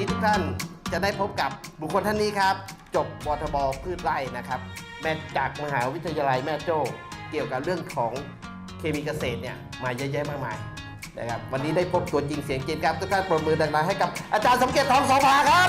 นี้ทุกท่านจะได้พบกับบุคคลท่านนี้ครับ จบวทบพืชไร่นะครับ แม่จากมหาวิทยาลัยแม่โจ้เกี่ยวกับเรื่องของเคมีเกษตรเนี่ยมาเยอะแยะมากมายนะครับวันนี้ได้พบตัวจริงเสียงจริงครับทุกท่านปรบมือดังๆให้กับอาจารย์สมเกียรติทองสภาครับ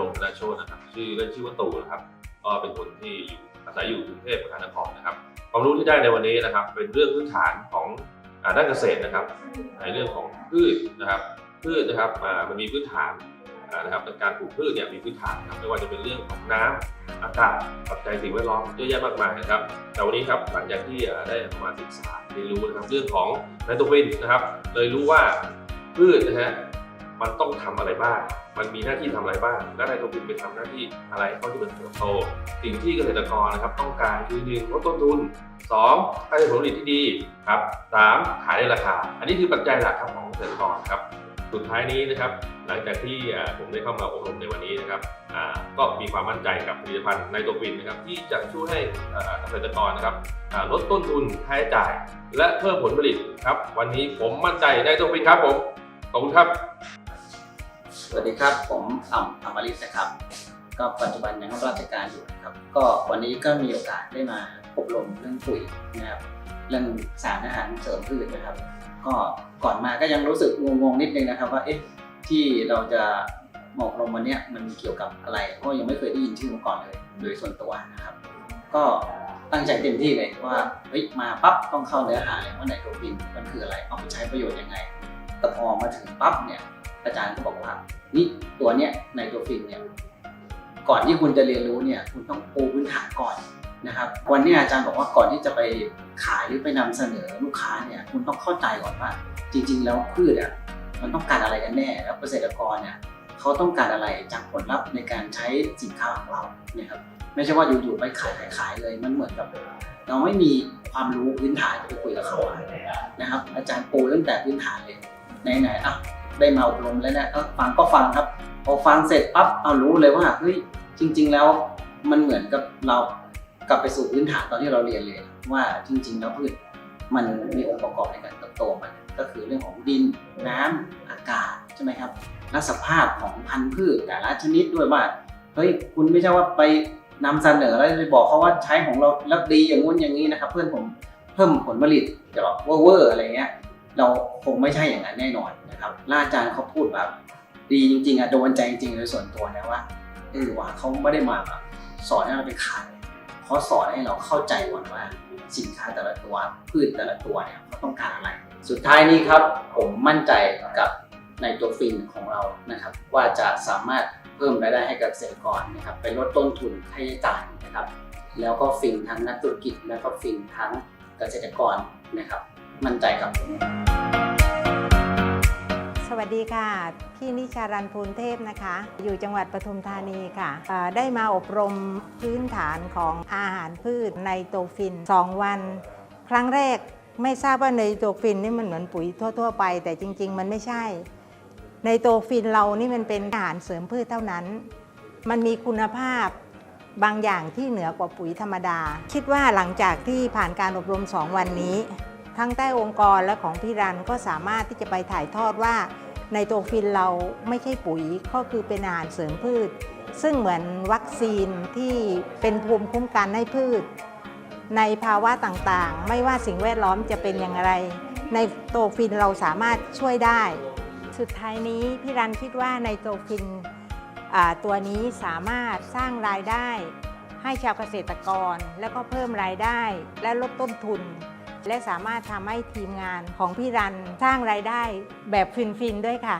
รงธนาโชตนะครับ ชื่อเล่นชื่อว่าตู่นะครับ ก็เป็นคนที่อยู่อาศัยอยู่กรุงเทพมหานครนะครับ ความรู้ที่ได้ในวันนี้นะครับ เป็นเรื่องพื้นฐานของด้านเกษตรนะครับ ในเรื่องของพืชนะครับพืชนะครับมันมีพื้นฐานนะครับในการปลูกพืชเนี่ยมีพื้นฐานครับไม่ว่าจะเป็นเรื่องของน้ำอากาศปัจจัยสิ่งแวดล้อมเยอะแยะมากมายนะครับ แต่วันนี้ครับหลังจากที่ได้มาศึกษาเรียนรู้นะครับเรื่องของไนโตรเจนนะครับ เลยรู้ว่าพืชนะฮะ มันต้องทำอะไรบ้าง มันมีหน้าที่ทำอะไรบ้าง และไนโตรเจนไปทำหน้าที่อะไรเขาจะเป็นเติบโต สิ่งที่เกษตรกรนะครับต้องการคือหนึ่งลดต้นทุนสองให้ได้ผลผลิตที่ดีครับสามขายได้ราคา อันนี้คือปัจจัยหลักครับของเกษตรกรครับ สุดท้ายนี้นะครับ หลังจากที่ผมได้เข้ามาอบรมในวันนี้นะครับ ก็มีความมั่นใจกับผลิตภัณฑ์ไนโตรเจนนะครับ ที่จะช่วยให้เกษตรกรนะครับลดต้นทุนค่าใช้จ่าย และเพิ่มผลผลิตครับ วันนี้ผมมั่นใจไนโตรเจนครับผมขอบคุณครับ สวัสดีครับ ผมอ่ำอมริตนะครับ ก็ปัจจุบันยังรับราชการอยู่นะครับ ก็วันนี้ก็มีโอกาสได้มาอบรมเรื่องปุ๋ยนะครับ เรื่องสารอาหารเสริมพืชนะครับ ก็ก่อนมาก็ยังรู้สึกงงๆนิดนึงนะครับ ว่าเอ๊ะที่เราจะมอบรมวันนี้มันเกี่ยวกับอะไรเพราะยังไม่เคยได้ยินชื่อมาก่อนเลยโดยส่วนตัวนะครับ ก็ตั้งใจเต็มที่เลยว่าเฮ้ยมาปั๊บต้องเข้าเนื้อหาเลยว่าไนโตรฟินมันคืออะไรเอาไปใช้ประโยชน์ยังไงแต่พอมาถึงปั๊บเนี่ยอาจารย์ก็บอกว่า นี่ตัวเนี้ยในตัวฟิล์มเนี่ยก่อนที่คุณจะเรียนรู้เนี่ยคุณต้องปูพื้นฐานก่อนนะครับวันนี้อาจารย์บอกว่าก่อนที่จะไปขายหรือไปนำเสนอลูกค้าเนี่ยคุณต้องเข้าใจก่อนว่า จริง ๆ แล้วพืชอะมันต้องการอะไรกันแน่แล้วเกษตรกรเนี่ยเขาต้องการอะไรจากผลลัพธ์ในการใช้สินค้าของเราเนี่ยครับ ไม่ใช่ว่าอยู่ๆไปขายขายขายเลยมันเหมือนกับเราไม่มีความรู้พื้นฐานจะไปคุยกับเขานะครับ อาจารย์ปูตั้งแต่พื้นฐานเลยไหนๆอะ ได้มาอบรมแล้วเนะเออฟังก็ฟังครับ พอฟังเสร็จปั๊บเอารู้เลยว่าเฮ้ยจริง ๆ แล้วมันเหมือนกับเรากลับไปสู่พื้นฐานตอนที่เราเรียนเลย ว่าจริง ๆ แล้วพืชมันมีองค์ประกอบในการเติบโตมันก็คือเรื่องของดินน้ำอากาศใช่ไหมครับและสภาพของพันธุ์พืชแต่ละชนิดด้วยว่าเฮ้ยคุณไม่ใช่ว่าไปนำเสนอแล้วไปบอกเขาว่าใช้ของเราแล้วดีอย่างงู้นอย่างนี้นะครับ เพื่อนผมเพิ่มผลผลิตจะแบบเวอร์อะไรเงี้ย เราคงไม่ใช่อย่างนั้นแน่นอนนะครับล่าจารย์เขาพูดแบบดีจริงๆอะโดนใจจริงๆโดยส่วนตัวนะว่าเออว่าเขาไม่ได้มาแบบสอนให้เราไปขายเขาสอนให้เราเข้าใจก่อนว่า สินค้าแต่ละตัวพืชแต่ละตัวเนี่ยเขาต้องการอะไร สุดท้ายนี้ครับผมมั่นใจกับในตัวฟินของเรานะครับ ว่าจะสามารถเพิ่มรายได้ให้กับเกษตรกรนะครับไปลดต้นทุนค่าใช้จ่ายนะครับ แล้วก็ฟินทั้งนักธุรกิจแล้วก็ฟินทั้งเกษตรกรนะครับ มั่นใจครับส วัสดีค่ะ พี่นิชารันพูนเทพนะคะ อยู่จังหวัดปทุมธานีค่ะได้มาอบรมพื้นฐานของอาหารพืชในโตฟิน 2 วัน ครั้งแรกไม่ทราบว่าในโตฟินนี่มันเหมือนปุ๋ยทั่ว ๆ ไป แต่จริง ๆ มันไม่ใช่ ในโตฟินเรานี่มันเป็นอาหารเสริมพืชเท่านั้น มันมีคุณภาพบางอย่างที่เหนือกว่าปุ๋ยธรรมดา คิดว่าหลังจากที่ผ่านการอบรม 2 วันนี้ ทั้งใต้องค์กรและของพี่รันก็สามารถที่จะไปถ่ายทอดว่า ในตัวฟินเราไม่ใช่ปุ๋ยก็คือเป็นอาหารเสริมพืช ซึ่งเหมือนวัคซีนที่เป็นภูมิคุ้มกันให้พืช ในภาวะต่างๆ ไม่ว่าสิ่งแวดล้อมจะเป็นอย่างไร ในโตฟินเราสามารถช่วยได้ สุดท้ายนี้พี่รันคิดว่าในโตฟินตัวนี้สามารถสร้างรายได้ให้ชาวเกษตรกร แล้วก็เพิ่มรายได้และลดต้นทุน และสามารถทำให้ทีมงานของพี่รันสร้างรายได้แบบฟินๆด้วยค่ะ